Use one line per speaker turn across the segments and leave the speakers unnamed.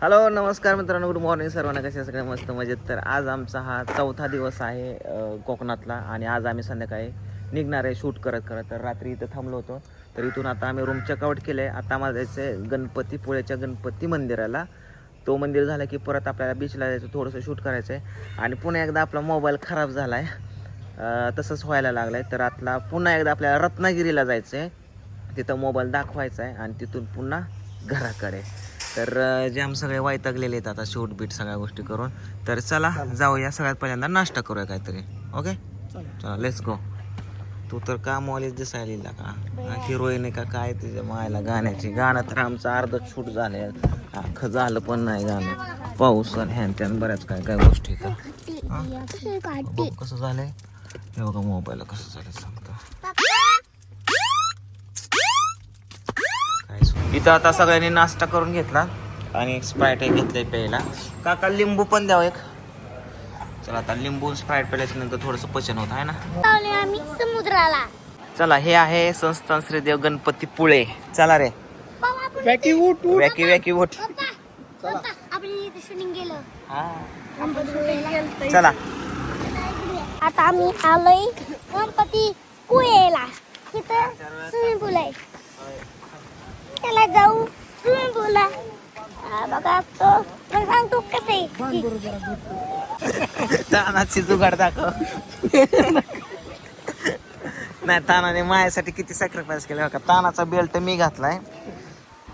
Hello नमस्कार मित्रांनो good morning सर्वांना कसे सगळे मस्त मजेत. तर आज आमचा हा चौथा दिवस आहे कोकणातला. आणि आज आम्ही संध्याकाळी निघणार आहे शूट करत करत. तर रात्री इथं थांबलो होतो. तर इथून आता आम्ही रूम चेकआउट केलं आहे आता आम्हाला जायचं गणपती गणपतीपुळ्याच्या गणपती मंदिराला. तो मंदिर झालं की परत आपल्याला बीचला जायचं थोडंसं शूट करायचं आहे आणि पुन्हा एकदा आपला मोबाईल खराब झाला आहे तसंच व्हायला लागलं आहे तर आता पुन्हा एकदा आपल्याला रत्नागिरीला जायचं आहे तिथं मोबाईल दाखवायचा आहे आणि तिथून पुन्हा घराकडे. तर जे आम्ही सगळे वैतागलेले आहेत आता शूट बीट सगळ्या गोष्टी करून तर चला जाऊया सगळ्यात पहिल्यांदा नाश्ता करूया काहीतरी. ओके? चला. लेट्स गो तू तर का मॉलेज दिसायला का हिरोईन आहे का काय तुझ्या मायला गाण्याची? गाणं तर आमचं अर्ध शूट झाले अख्खं झालं पण नाही गाणं. पाऊस आणि ह्यान त्यान बऱ्याच काय काय गोष्टी आहेत. बघ कसं झालंय. हे बघा मोबाईल कसं झालं सांगतो काय सु- इथं आता सगळ्यांनी नाश्ता करून घेतला आणि स्प्राईट एक घेतलंय प्यायला. काका लिंबू पण द्यावं एक. चला आता लिंबू स्प्राईट प्यायल्याच्या नंतर थोडंसं पचन होत आहे ना?
आम्ही समुद्राला.
चला हे आहे संस्थान श्रीदेव गणपती पुळे. चला रे.
बाबा आपण
वॅकी वॅकी हा.
गणपती
चला.
आता आम्ही आलोय गणपती पुळेला. तिथं स्विमिंग पूल आहे. त्याला जाऊ. स्विमिंग पूलला बघा तो मग सांगतो कसं आहे?
तानाची जुगाड दाखव. नाही तानाने माझ्यासाठी किती सॅक्रिफाईस केलं का तानाचा बेल्ट मी घातलाय.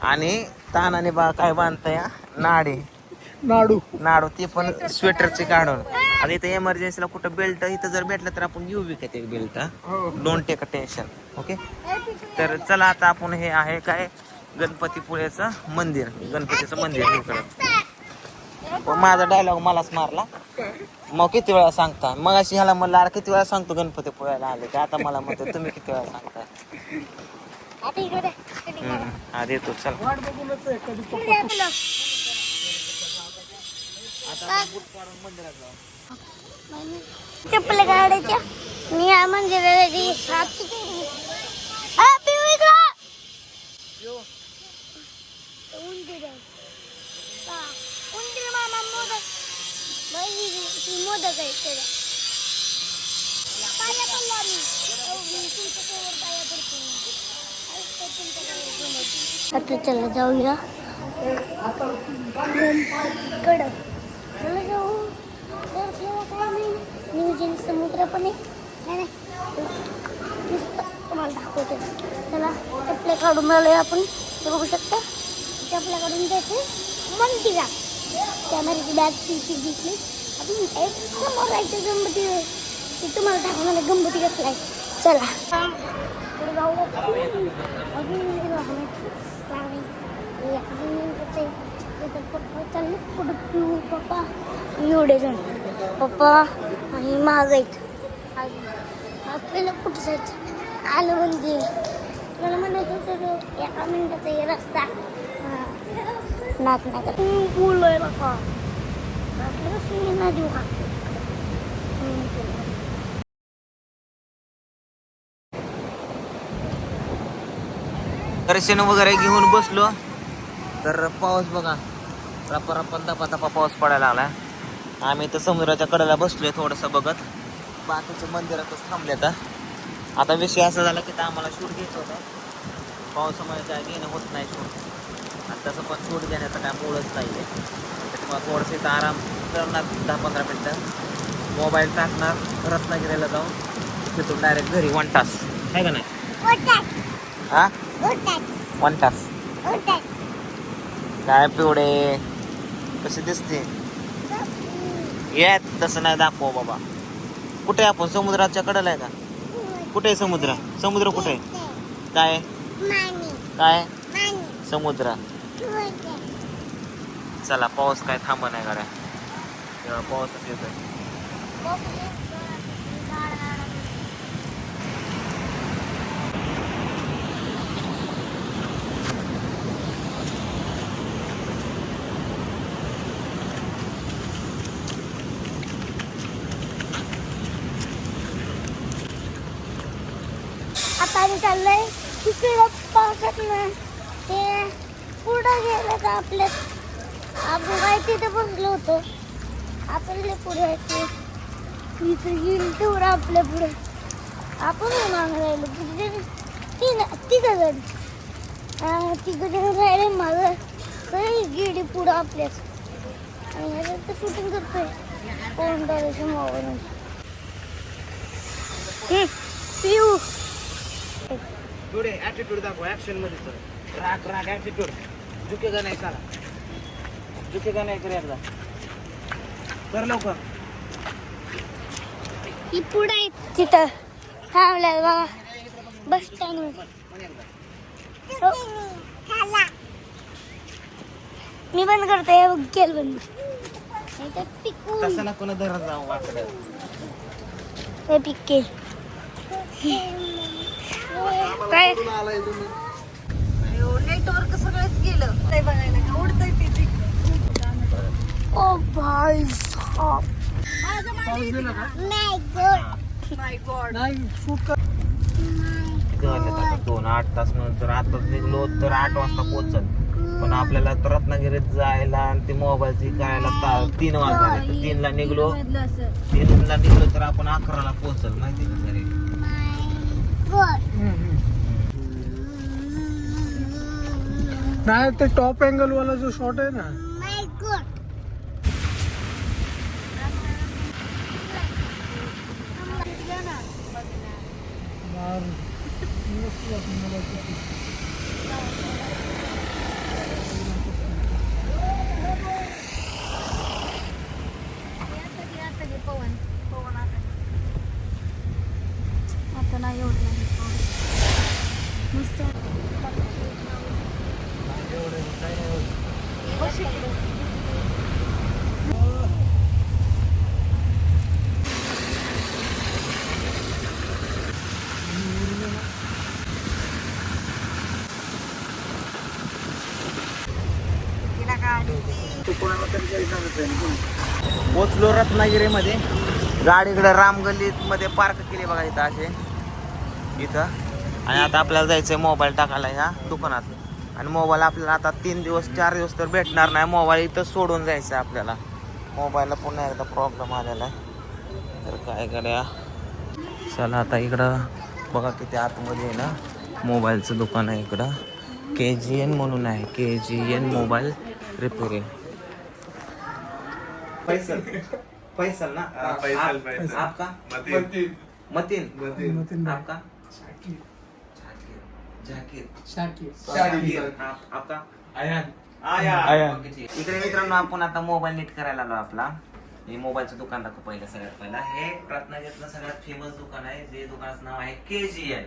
आणि तानाने बा काय बांधताय? नाडे.
नाडू.
नाडू ते पण स्वेटरचे काढून. आता इथं एमर्जन्सीला कुठं बेल्ट इथं जर भेटलं तर आपण घेऊ विकत एक belt don't take a tension okay तर चला आता आपण हे आहे काय? गणपतीपुळेचं मंदिर गणपतीचं मंदिर पण माझा डायलॉग मलाच मारला. मग किती वेळा सांगता? मग अशी ह्याला म्हणलं अरे किती वेळा सांगतो गणपतीपुळ्याला आले का? आता मला म्हणतो तुम्ही किती वेळा
इकडे. इकडे
हम्म, हा देतो चल.
इकडे. चप्पल काढायच्या मी या मंदिराची हात किती आ, उंदीर मामा मोदक बाई, ती मोदक आहे त्याला. पाया पडलो आम्ही. अहो, पाया पडतो. आता चला जाऊया चला जाऊ तर तेव्हा काय नाही नियोजन समुद्र पण आहे नाही, नाही. तुम्हाला दाखवते चला चपल्या काढून आलोय आपण ते बघू शकता चपल्या काढून जायचे मंदिरात कॅमेऱ्याची बॅग पिशवी दिसली. आपण एक समोर राहायचं गणपती ते तुम्हाला दाखवून मला गणपती कसला आहे. चला. पुढे जाऊ अजून लागले पप्पा चालले कुठं पिऊ पप्पा एवढे जाऊन पप्पा आणि माझं आहेत आपल्याला कुठं जायचं? आलं म्हणजे. मला म्हणायचं होतं एका मिनिटाचा हे रस्ता. नाक बोललोय ना देऊ
दर्शन वगैरे घेऊन बसलो. तर पाऊस बघा. रपा रपा दपा दपा पाऊस पडायला लागला आम्ही तर समुद्राच्या कडेला बसलोय थोडंसं बघत. बाकीच्या मंदिरातच थांबले आता. आता विषय असा झाला की आता आम्हाला शूट घ्यायचं होतं. पावसामुळे काय घेणं होत नाही शूट आणि तसं पण शूट घेण्याचं काय मूळच नाही आहे त्याच्यामुळे थोडंसं इथं आराम करणार दहा पंधरा मिनटं. मोबाईल टाकणार रत्नागिरीला जाऊन तिथून डायरेक्ट घरी वन तास आहे का नाही? हा? वन तास काय पिवडे? कसे दिसते? येत तसं नाही दाखव बाबा. कुठे आपण? समुद्राच्या कडेला आहे का? कुठे समुद्र? समुद्र कुठे? आहे काय? काय? समुद्र. चला पाऊस काय थांब नाही गाड्या. तेव्हा पाऊसच येतोय.
आता चाललंय तिकडं पावसात ना. ते पुढं गेलं का आपल्या तिथे बसलो होतो? आपल्याला पुढे इथे गेली तेवढं आपल्या पुढे. आपण मागं राहिलो किती जण तीन तिघ जण तिघ जण राहिले माझं सगळी गेली पुढं आपल्याच. आणि ह्याच्यात तर शूटिंग करतोय. कोण करायचं मोबाईल पिऊ.
थोडे ॲटिट्यूड दाखव ॲक्शनमध्ये राग राग ॲटिट्यूड झुकेगा नाही झुकेगा नाही कर एकदा कर लवकर.
ही पुढे आहे तिथं. थांबल्या बघा. बस स्टँड मी बंद करते केल बंद.
तसं ना धरत जाऊ वाकडं.
हे पिके काय?
नेटवर्क सगळंच गेलं. ते बघायला का? उडतंय ते
ओ भाई साहब
माय गॉड
नाही शूट कर
दोन आठ तास नंतर आताच निघलो तर आठ वाजता पोहोचल पण आपल्याला तर रत्नागिरीत जायला आणि ते मोबाईलची करायला ता- तीन वाजता तीनला निघलो तीनला निघलो तर आपण अकराला पोहोचल माहिती का घरी
नाही ते टॉप अँगल वाला जो शॉट आहे ना यार, मस्त वाटलं मला ते.
पवन पवन आता आता नाही एवढं नाही पवन मस्त तिला गाडी
पोचलो रत्नागिरीमध्ये. गाडीकडे रामगल्लीत मध्ये पार्क केली बघा इथं असे. इथं. आणि आता आपल्याला जायचंय मोबाईल टाकायला ह्या दुकानात. आणि मोबाईल आपल्याला आता तीन दिवस चार दिवस तर भेटणार नाही. मोबाईल इथं सोडून जायचं आहे आपल्याला मोबाईलला पुन्हा एकदा प्रॉब्लेम आलेला आहे. तर काय करा चला आता इकडं बघा किती आतमध्ये आहे ना मोबाईलचं दुकान आहे इकडं. के जी एन म्हणून आहे. K G N mobile repairing Faisal Faisal ना?
फैसल,
आप-
फैसल.
आपका?
मतीन.
मतीन.
मतीन? भाई.
आपका?
शाकीर.
जाकीर
शाकीर.
जाकीर आप- आपका?
आयान.
आया
आया.
ओके, ठीक. इकडे मित्रांनो आपण आता मोबाईल नीट करायला आलो आपला. हे मोबाईलचं दुकान दाखव पहिलं सगळ्यात पहिला. हे रत्नागिरीतलं सगळ्यात फेमस दुकान आहे जे दुकानाचं नाव आहे के जी एन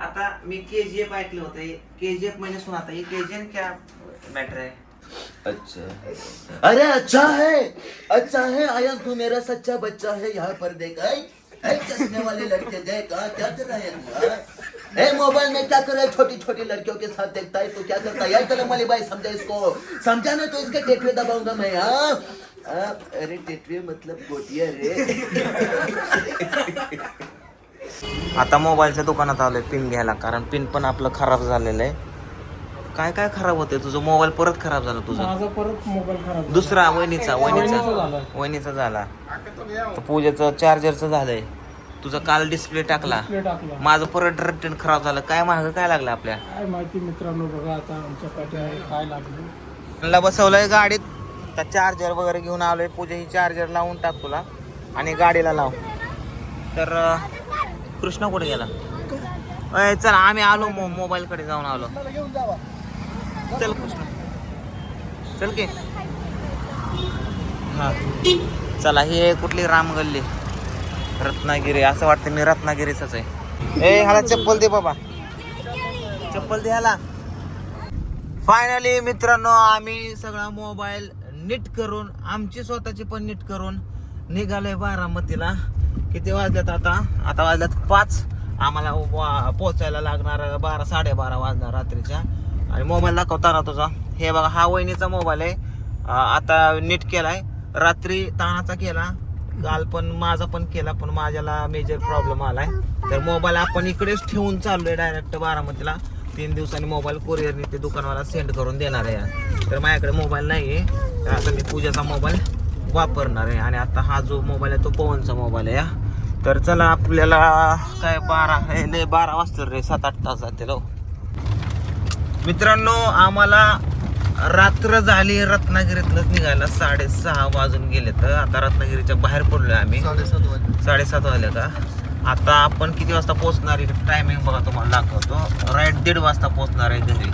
आता मी के जी एफ ऐकलं होतं. के जी एफ म्हणजे सुना आता हे के जी क्या मॅटर आहे.
अच्छा. अरे अच्छा है अच्छा है आयन तू मेरा सच्चा बच्चा है यहाँ पर देख ऐ, चश्मे वाले लड़के देख क्या कर रहा है तू ए मोबाइल में क्या कर रहा है? छोटी छोटी लड़कियों के साथ देखता है तू क्या करता है? यार चलो भाई समझा इसको। समझा ना तो इसके टेटवे दबाऊंगा मैं यहाँ अरे टेटवे मतलब गोटिया रे।
आता मोबाईलच्या दुकानात आलोय पिन घ्यायला कारण पिन पण आपलं खराब झालेलं आहे. काय काय खराब होते तुझं मोबाईल परत खराब झाला तुझा.
माझा परत मोबाईल खराब झाला.
दुसरा वहिनीचा
वहिनीचा
वहिनीचा
झाला.
वहिनीचा झाला. तर पूजेचं चार्जरचं झालंय. तुझं काल डिस्प्ले टाकला.
Display टाकला.
माझं परत रिटर्न खराब झालं. काय महाग काय लागलं आपल्या?
काय माहिती मित्रांनो बघा आता आमच्या काय लागलं.
मला बसवलंय गाडीत. त्या चार्जर वगैरे घेऊन आलोय. पूजा ही चार्जर लावून टाक तुला. आणि गाडीला लाव. तर अं, कृष्ण कुठे गेला? अय चल आम्ही आलो मो मोबाईल कडे जाऊन आलो. चल. चल की. हां. चला हे कुठली रामगल्ली. रत्नागिरी असं वाटतं मी रत्नागिरीच आहे. ए ह्याला चप्पल दे बाबा. चप्पल दे ह्याला. फायनली मित्रांनो आम्ही सगळा मोबाईल नीट करून आमची स्वतःची पण नीट करून निघालोय बारामतीला. किती वाजल्यात आता? आता वाजल्यात पाच. आम्हाला पोचायला लागणार बारा साडेबारा वाजणार रात्रीच्या. आणि मोबाईल दाखवताना तुझा. हे बघा हा वहिनीचा मोबाईल आहे. आता नीट केलाय. रात्री ताणाचा केला. काल पण माझा पण केला पण माझ्याला मेजर प्रॉब्लेम आलाय. तर मोबाईल आपण इकडेच ठेवून चाललोय डायरेक्ट बारामतीला. तीन दिवसांनी मोबाईल कोरिअरने ते दुकानवाला सेंड करून देणार आहे. तर माझ्याकडे मोबाईल नाही आहे तर आता मी पूजाचा मोबाईल वापरणार आहे. आणि आता हा जो मोबाईल आहे तो पवनचा मोबाईल आहे तर चला आपल्याला काय बारा हे बारा वाजता रे सात आठ तास जातील हो. मित्रांनो आम्हाला रात्र झाली रत्नागिरीतनं निघायला साडेसहा वाजून गेले तर. आता रत्नागिरीच्या बाहेर पडलोय आम्ही. साडेसात वाजले. का आता. आपण किती वाजता पोहोचणार आहे? टायमिंग बघा तुम्हाला दाखवतो. राईट दीड वाजता पोहोचणार आहे घरी.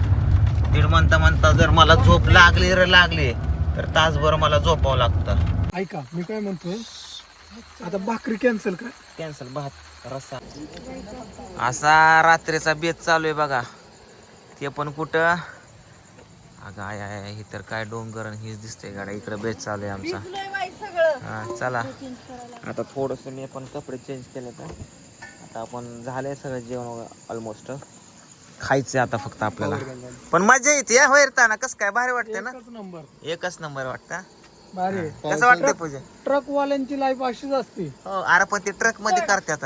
दीड म्हणता म्हणता जर मला झोप लागली रे लागली तर तासभर मला झोपावं लागतं.
ऐका मी काय म्हणतोय? आता भाकरी कॅन्सल काय
कॅन्सल भात रस्सा. असा रात्रीचा बेत चालू आहे बघा. ते पण कुठं? अगं आय आय हे तर काय डोंगर आणि हेच दिसतंय गाड्या. इकडे बेत चालू आहे आमचा. हा चला. आता थोडंसं मी पण कपडे चेंज केले तर आता आपण झालंय सगळं जेवण ऑलमोस्ट खायचे आता फक्त आपल्याला. पण मजा येते हा, होय ना कसं काय भारी वाटते ना?
एकच नंबर.
एकच नंबर वाटतं. कसं वाटतंय पूजा?
ट्रक वाल्यांची लाईफ अशीच असते.
हो अरे पण ते ट्रकमध्ये करतात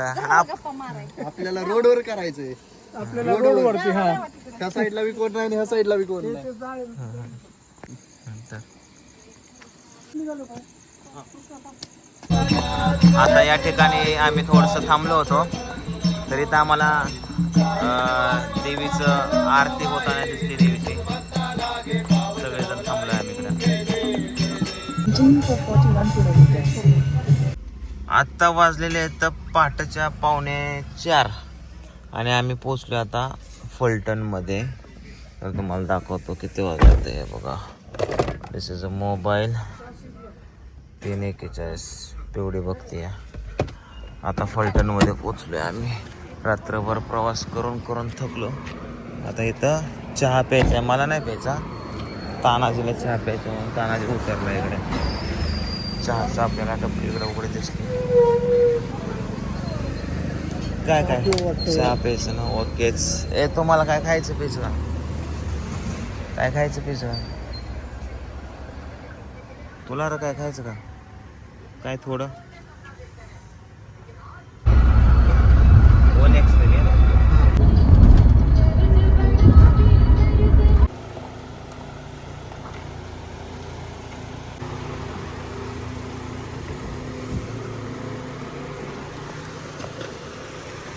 आपल्याला रोडवर करायचंय.
आपल्याला रोडवरती हा.
ह्या साईडला बी कोण नाही आणि ह्या साईडला बी कोण नाही
आता या ठिकाणी आम्ही थोडस थांबलो होतो. तर इथं आम्हाला अं, देवीचं आरती होताना दिसली देवीची. सगळेजण थांबलो आम्ही इकडे. आत्ता वाजलेले आहेत तर पहाटेच्या पावणे चार. आणि आम्ही पोचलो आता फलटणमध्ये. तर तुम्हाला दाखवतो किती वाजत आहे बघा. दिस इज अ मोबाईल तीन एकेचाळीस. तेवढी बघते. आता फलटणमध्ये पोचलो आहे आम्ही. रात्रभर प्रवास करून करून थकलो. आता इथं चहा प्यायचा आहे मला नाही प्यायचा. तानाजीला चहा प्यायचा म्हणून तानाजी उतरला इकडे. चहाचा आपल्याला टपरी इकडे उघडे दिसली काय काय? चहा प्यायचं ना ओकेच ए तुम्हाला काय खायचं प्यायचं का काय खायचं प्यायचं का तुला रे काय खायचं का? काय थोडं?